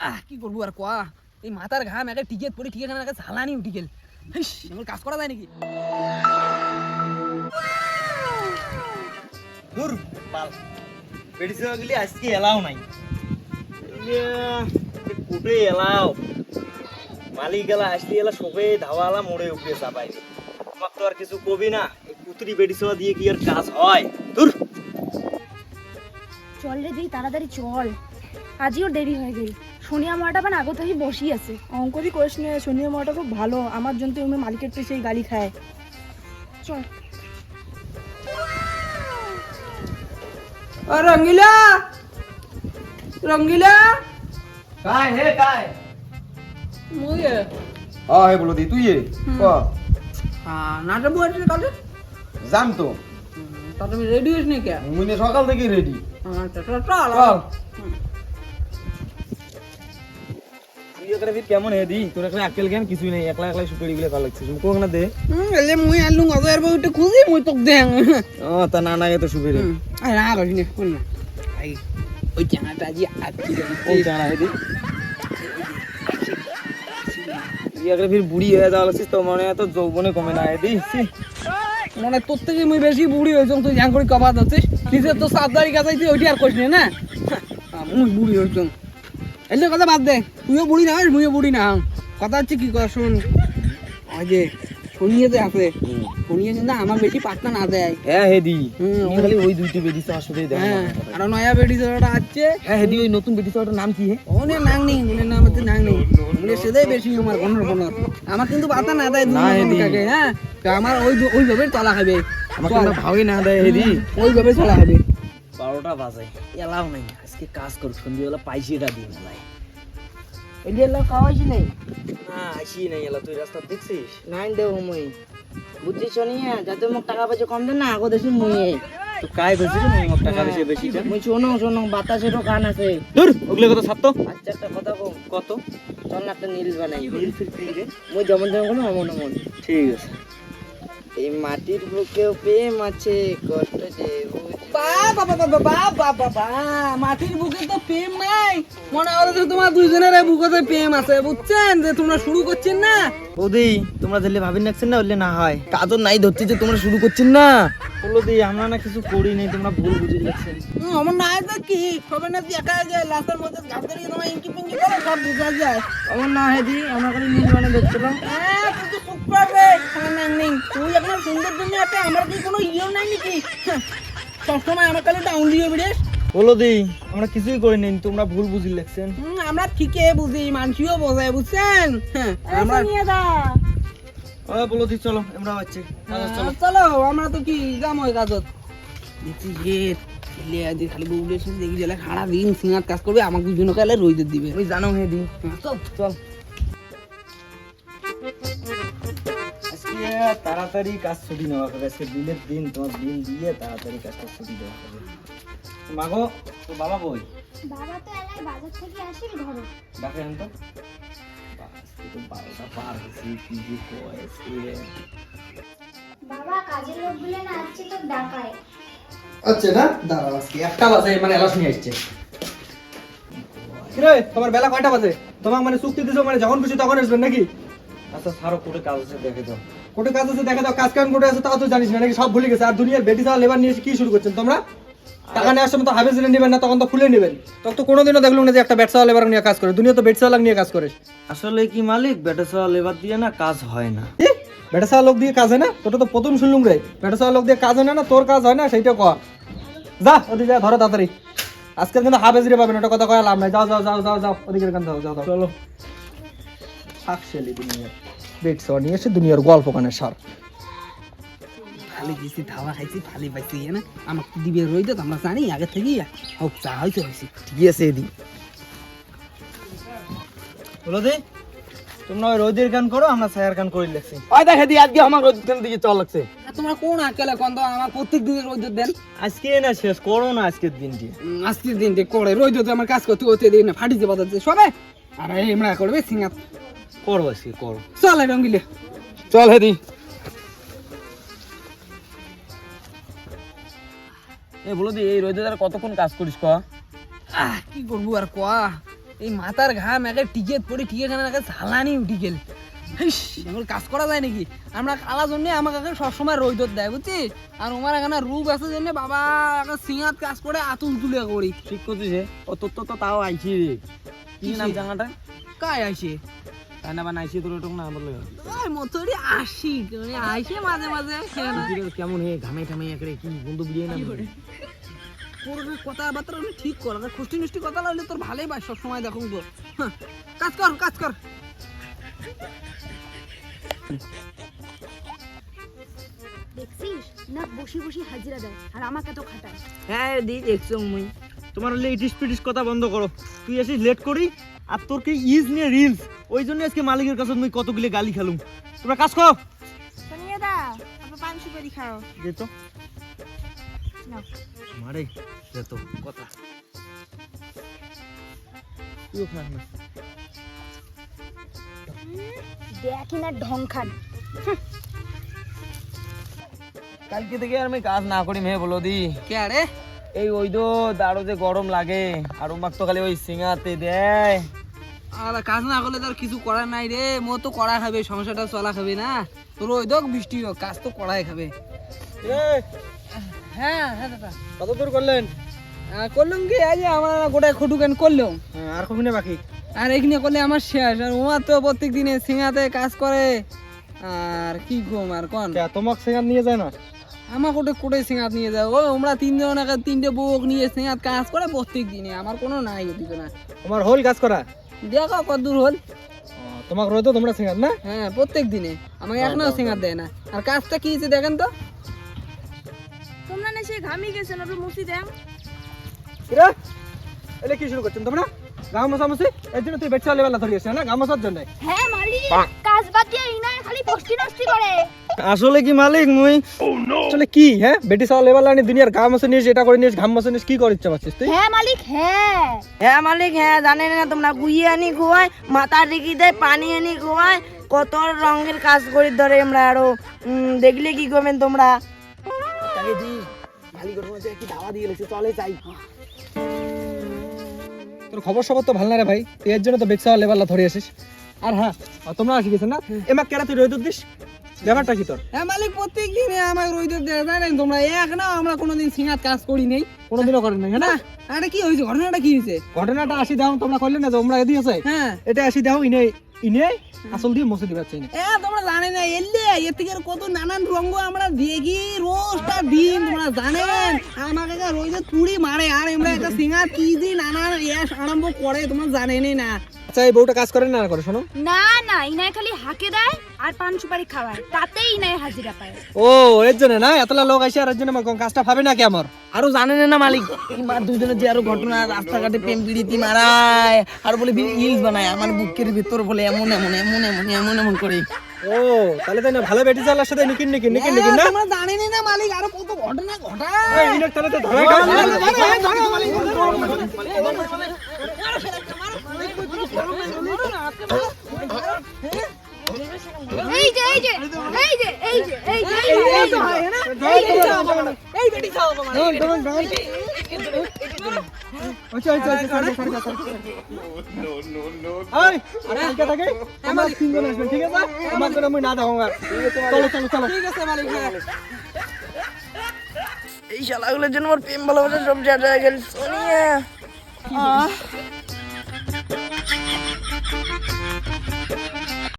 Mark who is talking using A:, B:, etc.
A: আহ, কি করব আর কোয়া? এই মাথার ঘাম একটা টিকেট পরে টিকেট একটা ঝালানি উঠি গেল কাজ করা যায় নাকি?
B: দূর পাল মেডিসিন গেলে আজকে এলাও নাই। কুটে এলাও। মালিক গেলা আসলে এলা সবে ধাওয়ালা মোড়ে উপরে চাপাই তোমাক তো আর কিছু কবি না এই কুতুরি বেডিসোয়া দিয়ে কি আর কাজ হয়?
C: চল রে দিই তাড়াতাড়ি চল আজও দেরি হয়ে গেল সোনিয়া মাটা মানে আগে থেকে বসি আছে
D: অঙ্করই করিস নে সোনিয়া মাটা খুব ভালো আমার জন্য তো এমনি মালিকের তো সেই গালি খায়
C: চল
A: ও রঙ্গিলা রঙ্গিলা
B: काय हे काय
A: মুই
E: हा हे बोलत তুই ये
A: নাটক বলছি কাজে
E: যাম তো
A: তা তুমি রেডি হইস না কে
E: মুই সকাল থেকে রেডি
A: আচ্ছা চল। চল।
B: কেমন হে দি? তোর এখানে আকেল জ্ঞান কিছুই নেই একলা একলা সুপারি গুলো ভালো লাগছে। তুমি কোখানে দে?
A: এলে মুই আলু গজার বউ একটু খুঁজি মুই তোক দেন
B: ও তা না না তো সুপারি।
A: আরে না করি না কোন না। আই। ওই চানাটা জি আটকি
B: ও জানা হে দি? তুই ফির বুড়ি হয়ে যাওয়া লাগছিস তো মনে হয় তো যৌবনে কমে না হে দি। ছি।
A: মানে তোর থেকে মুই বেশি বুড়ি হয়েছ তুই জ্ঞান করে কবা যাচ্ছিস নিজে তো সাবধারি কাছে ওইটি আর করিস না হ্যাঁ, মুই বুড়ি হয়েছ। এলে কথা বাদ দে তুইও বুড়ি না মুইও বুড়ি না। কথা হচ্ছে কি কথা শুন। ওই যে শুনিয়ে যে আছে শুনিয়ে না আমার বেশি পাত্তা না দেয়।
B: হ্যাঁ হে দি
A: হুম,
B: তুমি খালি ওই দুইটি বেডি আসলে দেখো।
A: হ্যাঁ আর নয়া বেটি যেটা আছে
B: হ্যাঁ হে ওই নতুন বেডি নাম কি হে?
A: ওনে নাং নেই বলে না আমাদের নাং নেই। বলে সেটাই বেশি আমার ঘনর ঘনর আমার কিন্তু পাতা না দেয়
B: না,
A: দুই হ্যাঁ? আমার ওই ওইভাবে চলা হবে।
B: আমাকে
A: চল।
B: ভাবই না দেয় হে
A: ওইভাবে চলা হবে।
B: বারোটা বাজে। এলাও নাই আজকে কাজ কর সন্ধ্যেবেলা পাইছি এটা দিন
D: খাওয়াইছি নাই
B: না? আসি নাই এলা তুই রাস্তা দেখছিস?
D: নাই দেব মুই বুঝছিস নি? যাতে মোক টাকা পয়সা কম দেন না আগো দেছি মুইয়ে
B: তো কাই রে মুই টাকা বেশি বেশি দেন
D: মুই শোনো শোনো বাতাসেরও কান আছে।
B: দূর ওগুলো কথা ছাড়তো
D: আচ্ছা একটা কথা কম
B: কত?
D: চল না একটা নীল বানাই। নীল ফিল মুই যেমন যেমন কোনো অমন অমন
B: ঠিক আছে।
D: এই মাটির বুকেও প্রেম আছে কষ্ট যে বুঝি।
A: বাবা বাবা বাবা বাবা বাবা মাটির বুকে তো প্রেম নাই। মনে হয় যে তোমার দুইজনের বুকেতে প্রেম আছে বুঝছেন? যে তোমরা শুরু করছেন না।
B: ওদি তোমরা যেলে ভাবি নাকছেন না বললে না হয়। কাজও নাই ধরছে যে তোমরা শুরু করছেন না। বলো দি আমরা না কিছু করি নাই তোমরা ভুল বুঝে
A: আমার না তো কি? না যায় লাস্টের মধ্যে তোমার ইঙ্কি পিঙ্কি করে সব বুঝা যায়।
D: আমার না হেদি আমার খালি নীল বানা দেখছিলাম
A: হ্যাঁ তুই চুপ কর আমার নাম নেই। তুই এখন সুন্দর জন্য একটা আমার কি কোনো ইয়েও নাই নাকি? হ্যাঁ, সবসময় আমার কাছে ডাউন দিয়ে বিড়েস।
B: বলো দি আমরা কিছুই করি নাই তোমরা ভুল বুঝি লাগছেন
A: আমরা ঠিকই বুঝি মানসিও বোঝায় বুঝছেন? হ্যাঁ আমরা
D: সোনিয়া দা
B: ও বলো দি চলো আমরা হচ্ছে
A: চলো চলো। আমরা তো কি যাম ওই কাজত? দেখছি যে ছেলে আজ খালি বউলের দেখি গেলে সারা দিন সিঙ্গার কাজ করবে আমাকে দুজনে কালে রইতে দিবে।
B: ওই জানো হে দি।
A: হ্যাঁ, চল।
B: চল। তাড়াতাড়ি কাজ ছুটি নেওয়া হবে। আজকে বিলের দিন তোমার বিল দিয়ে তাড়াতাড়ি কাজটা ছুটি দেওয়া হবে। মাগো তো বাবা কই?
C: বাবা তো এলাই বাজার থেকে আসিল ঘরে।
B: আনতো তো। বারোটা পার হয়েছে কি যে কয় আজকে।
C: বাবা কাজের লোকগুলো না আসছে তো ডাকায়।
E: আচ্ছা না দাঁড়াও আজকে। একটা বাজে মানে এলাস নিয়ে আসছে।
F: কিরে তোমার বেলা কয়টা বাজে? তোমার মানে চুক্তি দিছো মানে যখন খুশি তখন আসবেন নাকি?
B: আচ্ছা করে কাজ আছে দেখে দাও
F: কোটে কাজ আছে দেখা দাও কাজ কাম কোটে আছে তাও তো জানিস না নাকি সব ভুলে গেছে। আর দুনিয়ার বেটি চাওয়া লেবার নিয়ে এসে কি শুরু করছেন তোমরা? টাকা নেওয়ার সময় তো হাফেজ নেবেন না তখন তো খুলে নেবেন। তখন তো কোনোদিনও দেখল না যে একটা লেবার নিয়ে কাজ করে। দুনিয়া তো নিয়ে কাজ করে।
B: আসলে কি মালিক বেটা সওয়া লেবার দিয়ে না কাজ হয় না।
F: কি বেটা লোক দিয়ে কাজ হয় না? তোটা তো প্রথম শুনলুম রে। চাওয়া লোক দিয়ে কাজ হয় না না তোর কাজ হয় না সেইটা কর যা ওদিকে যা ধরো তাড়াতাড়ি। আজকে কিন্তু হাফেজ রে পাবেন ওটা কথা কয়া লাভ নাই। যাও যাও যাও যাও যাও ওদিকে যাও যাও।
B: চলো।
F: দুনিয়ার নিয়ে এসে দুনিয়ার গল্প কানের সার।
A: খালি দিছি ধাওয়া খাইছি ফালি পাইছি না আমাকে দিবে রইতে তো আমরা জানি আগে থেকেই হোক চা হয়েছে হয়েছে
B: ঠিক আছে এদি বলো দি তোমরা ওই রোদের গান করো আমরা ছায়ার গান করে লাগছি।
E: ওই দেখে দি আজকে আমার রোদ দিকে চল লাগছে।
A: আর তোমরা কোন আকেলে কোন তো আমার প্রত্যেক দিন রোদ দেন।
B: আজকে না শেষ করো না আজকের দিনটি।
A: আজকের দিন করে রোদ আমার কাজ করতে করতে দিন না ফাটিতে বাজাচ্ছে সবে। আর এমরা করবে সিঙ্গাত।
B: করো আজকে করো।
A: চল রঙ্গিলে
E: চল হেদি।
B: এ বলো দি এই রোদে তারা কতক্ষণ কাজ করিস ক?
A: আহ কি করব আর কোয়া এই মাথার ঘাম একে টিকেট পরে টিকে খানে একে ঝালানি উঠি গেল। কাজ করা যায় নাকি? আমরা কালা জন্য আমাকে সবসময় রোদত দেয় বুঝছিস আর আমার এখানে রূপ আছে জন্য বাবা সিঙাত কাজ করে আতুল তুলে করি।
B: ঠিক করছিস ও তোর তো তাও আইছি রে। কি নাম? জাঙ্গাটা
A: কায় আসে
B: তোর ওটুক না
A: ওই মতরি আসি মানে আইসে মাঝে মাঝে খেয়ে না।
B: কেমন হে ঘামে ঘামে একরে কি বন্ধু বিয়ে না
A: পুরো কথাবার্তা আমি ঠিক কর খুষ্টি কথা লাগলে তোর ভালোই পাই সবসময় দেখুন তো হ্যাঁ, কাজ কর কাজ কর।
C: দেখছিস? না বসি বসি হাজিরা দেয় আর আমাকে তো খাটায়।
D: হ্যাঁ দি দেখছ মুই।
B: তোমার হলে ইটিস পিটিস কথা বন্ধ করো। তুই আসিস লেট করি আর তোর কি ইজ নিয়ে রিলস ওই জন্য আজকে মালিকের কাছে মুই কতগুলি গালি খেলুম। তোমরা কাজ করো।
C: সোনিয়া দা আপনি পান সুপারি খাও।
B: দে তো।
C: নাও।
B: মারে দে তো কথা। তুইও খাস না।
C: দেখি না ঢং খান।
B: কালকে থেকে আর আমি কাজ না করি মেয়ে বলো দি।
A: কে আরে?
B: এই ওই তো দাঁড়ো যে গরম লাগে। আর ওমাক তো খালি ওই সিঙ্গাতে দেয়।
A: আর কাজ না করলে তার কিছু করার নাই রে। মো তো করা খাবে সংসারটা চলা খাবে না। তোর ওই বৃষ্টি হোক কাজ তো করাই খাবে। হ্যাঁ হ্যাঁ দাদা।
F: কত দূর করলেন?
A: করলাম কি আমার গোটায় খটুকান করলাম?
F: হ্যাঁ, আর কখনো বাকি?
A: আর এখানে করলে আমার শেষ আর ওমার তো প্রত্যেক দিনে সিঙাতে কাজ করে। আর কি ঘুম আর কোন?
F: তোমাক সেখান নিয়ে যায় না?
A: আমার কোটে কোটে সিঙাত নিয়ে যায়। ও আমরা তিনজন তিনটে বউক নিয়ে সিঙাত কাজ করে প্রত্যেক দিনে আমার কোনো নাই ওদিকে না।
F: তোমার হোল কাজ করা?
A: দেখো কত দূর হল।
F: তোমাক রোদ তোমরা সেখান না?
A: হ্যাঁ প্রত্যেক দিনে আমাকে এখনও সিঙাত দেয় না। আর কাজটা কি হয়েছে দেখেন তো?
C: তোমরা না সে ঘামি গেছেন আপনি মুসি দেন
F: কিরে? এলে কি শুরু করছেন তোমরা? গাঁ মশামশি এর জন্য তুই বেচা লেবেলা ধরে আসছিস না? গাঁ মশার জন্য।
C: হ্যাঁ মালিক কাজ বাদ দিয়ে ইনায় খালি বস্তি নষ্টি করে।
B: আসলে কি মালিক মুই
F: আসলে কি হ্যাঁ? বেটি সাওয়া লেবেলা আনি দুনিয়ার গাঁ মশা নিয়ে এটা করে নিয়ে ঘাম মশা নিয়ে কি করে ইচ্ছা পাচ্ছিস তুই?
C: হ্যাঁ মালিক হ্যাঁ।
D: হ্যাঁ মালিক হ্যাঁ জানেন না তোমরা গুইয়ে আনি খোয়াই মাথা রেখে দেয় পানি আনি খোয়াই কত রঙের কাজ করি ধরে আমরা আরও দেখলে কি করবেন তোমরা?
B: তাকে দি মালিকের মধ্যে কি দাওয়া দিয়ে গেছে চলে যাই।
F: তোর খবর সবর তো ভালো না রে ভাই তুই এর জন্য তো বেচা লেবেলা ধরে আসিস। আর হ্যাঁ তোমরা আসি গেছেন না এমা কেরা তুই রোদ দিস ব্যাপারটা কি তোর?
A: হ্যাঁ মালিক প্রত্যেক দিনে আমাকে রোদ জানেন? তোমরা এক না আমরা কোনোদিন সিঙাত কাজ করি নেই।
F: কোনোদিনও করেন না হ্যাঁ না?
A: আরে কি হয়েছে? ঘটনাটা কি হয়েছে?
F: ঘটনাটা আসি দাও তোমরা করলে না তোমরা এদি আছে?
A: হ্যাঁ।
F: এটা আসি দাও ইনে ইনে আসল দিয়ে মুছে দিবার চাই না।
A: এ তোমরা জানে না এলে এর থেকে কত নানান রঙ্গ আমরা দেখি রোজটা দিন তোমরা জানেন? আমাকে রোজে তুড়ি মারে আর আমরা একটা সিঙ্গার কি যে নানান আরম্ভ করে তোমরা জানেনই না।
F: আচ্ছা এই বউটা কাজ করে না না করে শোনো
C: না না ইনায় খালি হাকে দেয় আর পান সুপারি খাওয়ায় তাতেই ইনায় হাজিরা পায়
F: ও এর জন্য না এতলা লোক আসে আর এর জন্য আমার কাজটা ভাবে নাকি আমার
D: আরও জানেন না মালিক মার দুজনের যে আরও ঘটনা রাস্তাঘাটে প্রেম পিড়িতি মারায় আর বলে ইলস বানায় আমার বুকের ভিতর বলে এমন এমন এমন এমন এমন এমন করে
F: ও তাহলে তাই না ভালো বেটি চালার সাথে নিকিন নিকিন নিকিন নিকিন না
A: তোমরা জানেনই না মালিক আরও কত ঘটনা ঘটায়
F: এই ইনের তাহলে তো ধরা গেল।
C: এই যে এই যে এই যে এই যে এই যে এই যে
A: এই বেটি খাও মানে
F: আচ্ছা আচ্ছা আচ্ছা সরি সরি সরি এই আরে ঠিক আছে আমরা তিনজন আসবে ঠিক আছে আমার জন্য আমি না দাও চলো চলো চলো
A: ঠিক আছে মালিক হ্যাঁ
D: এই শালাগুলোর জন্য আমার প্রেম ভালোবাসা সব জায়গায় গেল সোনিয়া